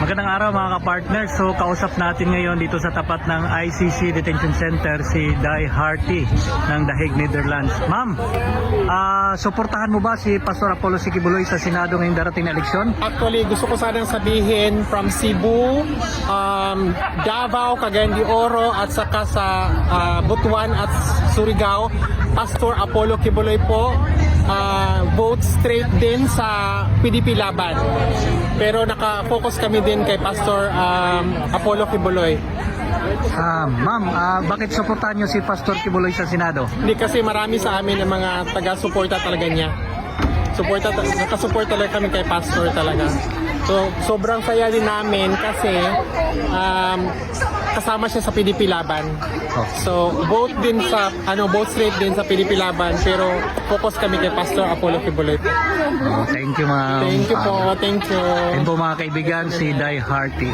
Magandang araw mga kapartner. So kausap natin ngayon dito sa tapat ng ICC Detention Center si Dai Harty ng Dahig, Netherlands. Ma'am, ah, suportahan mo ba si Pastor Apollo Sikibuloy sa Senado ngayong darating na eleksyon? Actually, gusto ko sanang sabihin from Cebu, um, Davao, Cagayan de Oro, at saka sa ah, Butuan at Surigao, Pastor Apollo Kibuloy po, vote straight din sa PDP Laban. Pero naka-focus kami din kay Pastor um, Apollo Kibuloy. Ah, ma'am, ah, bakit suportahan niyo si Pastor Kibuloy sa Senado? Hindi kasi marami sa amin ng mga taga-suporta talaga niya. Suporta, nakasupport talaga kami kay Pastor talaga. So, sobrang saya din namin kasi um, kasama siya sa PDP Laban. Oh. So, vote din sa, ano, vote straight din sa PDP Laban pero focus kami kay Pastor Apollo Kibuloy. Oh, thank you, ma'am. Thank you po, Ah, thank you. Ayun po mga kaibigan, si Dai Harty.